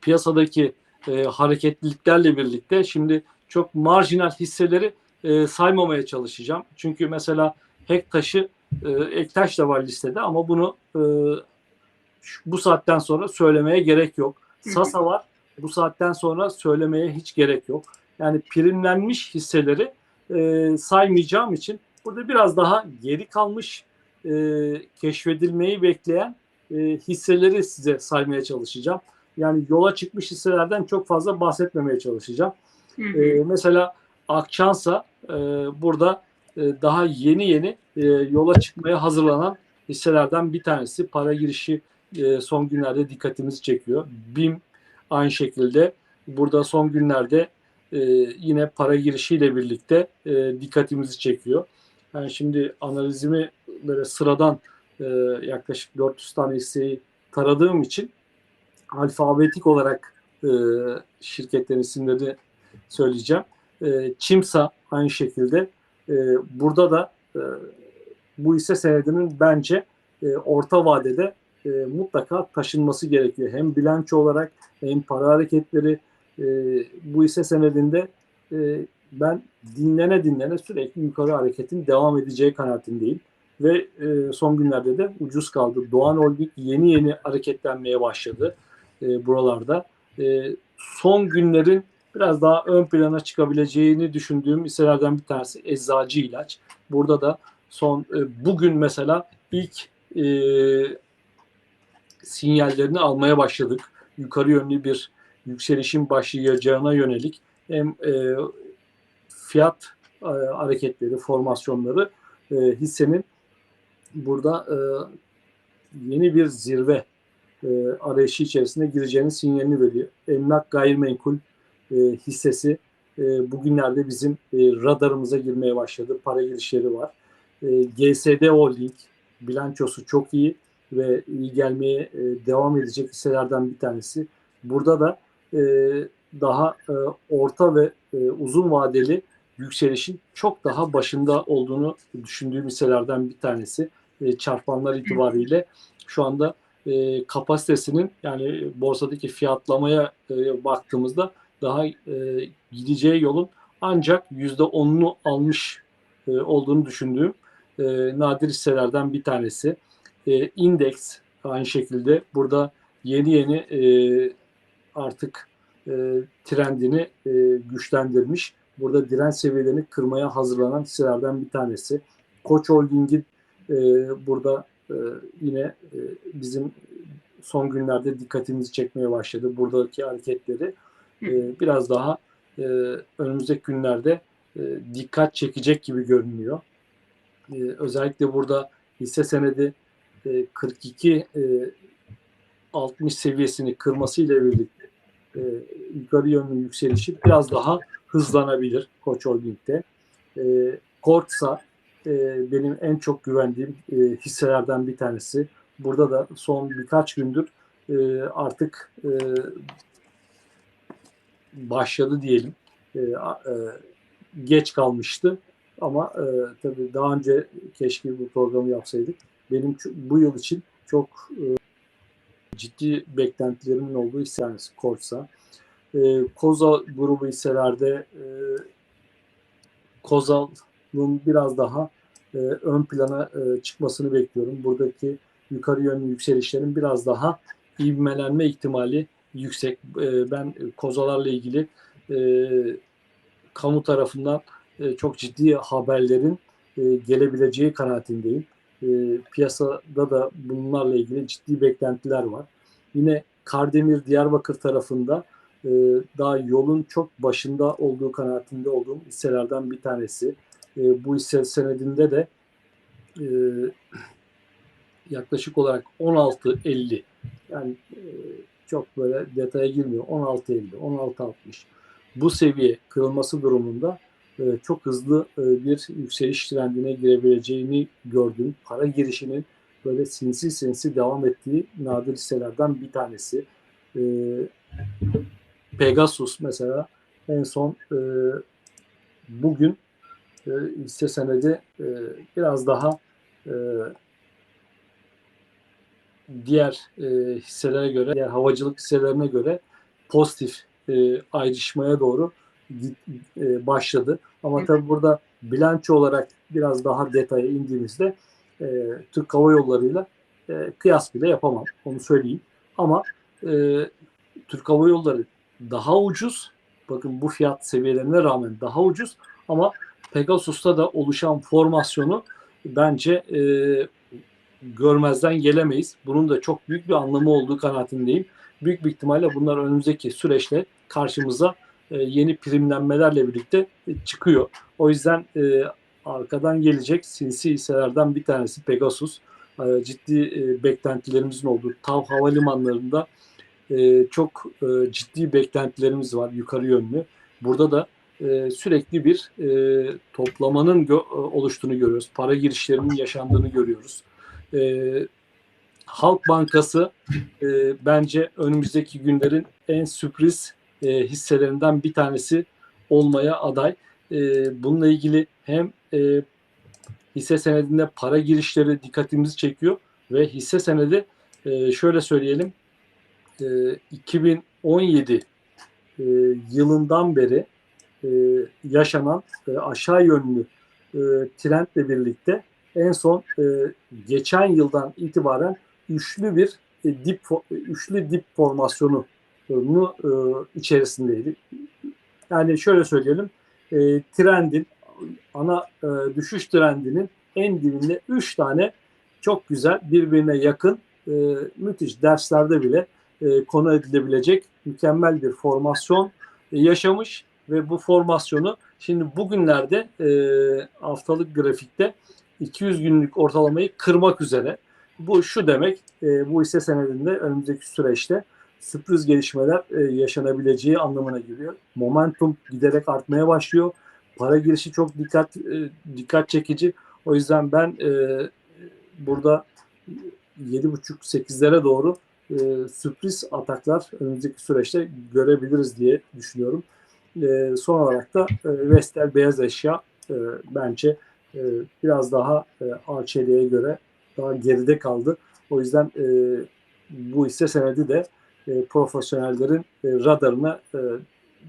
piyasadaki e, hareketliliklerle birlikte şimdi çok marjinal hisseleri e, saymamaya çalışacağım. Çünkü mesela Hektaş'ı e, Ektaş da var listede ama bunu e, şu- bu saatten sonra söylemeye gerek yok. Sasa var. Bu saatten sonra söylemeye hiç gerek yok. Yani primlenmiş hisseleri e, saymayacağım için burada biraz daha geri kalmış e, keşfedilmeyi bekleyen e, hisseleri size saymaya çalışacağım. Yani yola çıkmış hisselerden çok fazla bahsetmemeye çalışacağım. Hı hı. Ee, mesela Akçansa e, burada e, daha yeni yeni e, yola çıkmaya hazırlanan hisselerden bir tanesi. Para girişi e, son günlerde dikkatimizi çekiyor. BİM aynı şekilde burada son günlerde e, yine para girişiyle birlikte e, dikkatimizi çekiyor. Yani şimdi analizimi böyle sıradan e, yaklaşık 400 tane hisseyi taradığım için alfabetik olarak e, şirketlerin isimlerini söyleyeceğim. E, Çimsa aynı şekilde. E, burada da e, bu hisse senedinin bence e, orta vadede e, mutlaka taşınması gerekiyor. Hem bilanço olarak hem para hareketleri e, bu hisse senedinde e, ben dinlene dinlene sürekli yukarı hareketin devam edeceği kanaatindeyim. Ve e, son günlerde de ucuz kaldı. Doğan Holding yeni yeni hareketlenmeye başladı e, buralarda. E, son günlerin biraz daha ön plana çıkabileceğini düşündüğüm hisselerden bir tanesi eczacı ilaç. Burada da son e, bugün mesela ilk e, sinyallerini almaya başladık. Yukarı yönlü bir yükselişin başlayacağına yönelik hem e, fiyat e, hareketleri, formasyonları e, hissenin burada e, yeni bir zirve e, arayışı içerisine gireceğinin sinyalini veriyor. Emlak gayrimenkul e, hissesi e, bugünlerde bizim e, radarımıza girmeye başladı. Para girişleri var. E, GSD Holding bilançosu çok iyi ve iyi gelmeye e, devam edecek hisselerden bir tanesi. Burada da e, daha e, orta ve e, uzun vadeli yükselişin çok daha başında olduğunu düşündüğüm hisselerden bir tanesi. E, çarpanlar itibariyle şu anda e, kapasitesinin yani borsadaki fiyatlamaya e, baktığımızda daha e, gideceği yolun ancak yüzde onunu almış e, olduğunu düşündüğüm e, nadir hisselerden bir tanesi. E, indeks aynı şekilde burada yeni yeni e, artık e, trendini e, güçlendirmiş. Burada direnç seviyelerini kırmaya hazırlanan hisselerden bir tanesi. Koç Holding'in e, burada e, yine e, bizim son günlerde dikkatimizi çekmeye başladı. Buradaki hareketleri e, biraz daha e, önümüzdeki günlerde e, dikkat çekecek gibi görünüyor. E, özellikle burada hisse senedi e, 42 e, 60 seviyesini kırmasıyla birlikte e, yukarı yönlü yükselişi biraz daha hızlanabilir Koç Holding'de. E, Kortsa e, benim en çok güvendiğim e, hisselerden bir tanesi. Burada da son birkaç gündür e, artık e, başladı diyelim. E, e, geç kalmıştı ama e, tabii daha önce keşke bu programı yapsaydık. Benim bu yıl için çok e, ciddi beklentilerimin olduğu hisse tanesi Korsa. E, Koza grubu hisselerde e, Kozal'ın biraz daha e, ön plana e, çıkmasını bekliyorum. Buradaki yukarı yönlü yükselişlerin biraz daha ivmelenme ihtimali yüksek. E, ben kozalarla ilgili e, kamu tarafından e, çok ciddi haberlerin e, gelebileceği kanaatindeyim. E, piyasada da bunlarla ilgili ciddi beklentiler var. Yine Kardemir Diyarbakır tarafında e, daha yolun çok başında olduğu kanaatinde olduğum hisselerden bir tanesi. E, bu hisse senedinde de e, yaklaşık olarak 16.50 yani e, çok böyle detaya girmiyor. 16.50, 16.60 bu seviye kırılması durumunda e, çok hızlı e, bir yükseliş trendine girebileceğini gördüm. Para girişinin böyle sinsi sinsi devam ettiği nadir hisselerden bir tanesi. E, Pegasus mesela en son e, bugün hisse senedi e, biraz daha e, diğer e, hisselere göre, diğer havacılık hisselerine göre pozitif e, ayrışmaya doğru e, başladı. Ama tabii burada bilanço olarak biraz daha detaya indiğimizde e, Türk Hava Yolları'yla e, kıyas bile yapamam. Onu söyleyeyim. Ama e, Türk Hava Yolları daha ucuz. Bakın bu fiyat seviyelerine rağmen daha ucuz. Ama Pegasus'ta da oluşan formasyonu bence e, görmezden gelemeyiz. Bunun da çok büyük bir anlamı olduğu kanaatindeyim. Büyük bir ihtimalle bunlar önümüzdeki süreçte karşımıza e, yeni primlenmelerle birlikte e, çıkıyor. O yüzden e, arkadan gelecek sinsi hisselerden bir tanesi Pegasus. E, ciddi e, beklentilerimizin olduğu TAV havalimanlarında e, çok e, ciddi beklentilerimiz var yukarı yönlü. Burada da e, sürekli bir e, toplamanın gö- oluştuğunu görüyoruz. Para girişlerinin yaşandığını görüyoruz. E, Halk Bankası e, bence önümüzdeki günlerin en sürpriz e, hisselerinden bir tanesi olmaya aday. E, bununla ilgili hem e, hisse senedinde para girişleri dikkatimizi çekiyor ve hisse senedi e, şöyle söyleyelim e, 2017 e, yılından beri e, yaşanan e, aşağı yönlü e, trendle birlikte en son e, geçen yıldan itibaren üçlü bir e, dip fo- üçlü dip formasyonu e, e, içerisindeydi. Yani şöyle söyleyelim, e, trendin ana e, düşüş trendinin en dibinde üç tane çok güzel birbirine yakın e, müthiş derslerde bile e, konu edilebilecek mükemmel bir formasyon e, yaşamış ve bu formasyonu şimdi bugünlerde e, haftalık grafikte 200 günlük ortalamayı kırmak üzere. Bu şu demek, e, bu hisse senedinde önümüzdeki süreçte sürpriz gelişmeler e, yaşanabileceği anlamına geliyor. Momentum giderek artmaya başlıyor. Para girişi çok dikkat e, dikkat çekici. O yüzden ben e, burada 7.5-8'lere doğru e, sürpriz ataklar önümüzdeki süreçte görebiliriz diye düşünüyorum. E, son olarak da e, Vestel beyaz eşya e, bence e, biraz daha e, Arçelik'e göre daha geride kaldı. O yüzden e, bu hisse senedi de e, profesyonellerin e, radarına e,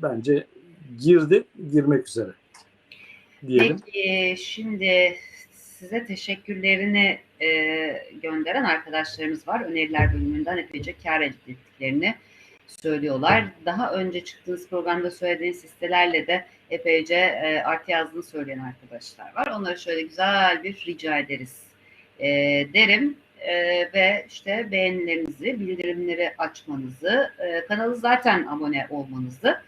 bence girdi, girmek üzere diyelim. Peki şimdi size teşekkürlerini e, gönderen arkadaşlarımız var. Öneriler bölümünden epeyce kar ettiklerini söylüyorlar. Daha önce çıktığınız programda söylediğiniz listelerle de epeyce e, artı yazdığını söyleyen arkadaşlar var. Onlara şöyle güzel bir rica ederiz e, derim. E, ve işte beğenilerinizi, bildirimleri açmanızı, e, kanalı zaten abone olmanızı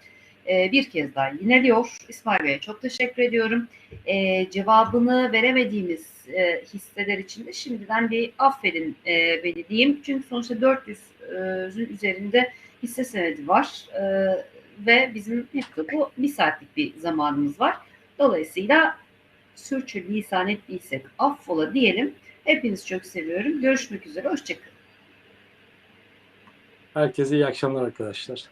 e, bir kez daha yineliyor. İsmail Bey'e çok teşekkür ediyorum. E, cevabını veremediğimiz e, hisseler için de şimdiden bir affedin e, beni diyeyim. Çünkü sonuçta 400'ün üzerinde hisse senedi var e, ve bizim hep bu bir saatlik bir zamanımız var. Dolayısıyla sürçülisan ettiysek affola diyelim. Hepinizi çok seviyorum. Görüşmek üzere. Hoşçakalın. Herkese iyi akşamlar arkadaşlar.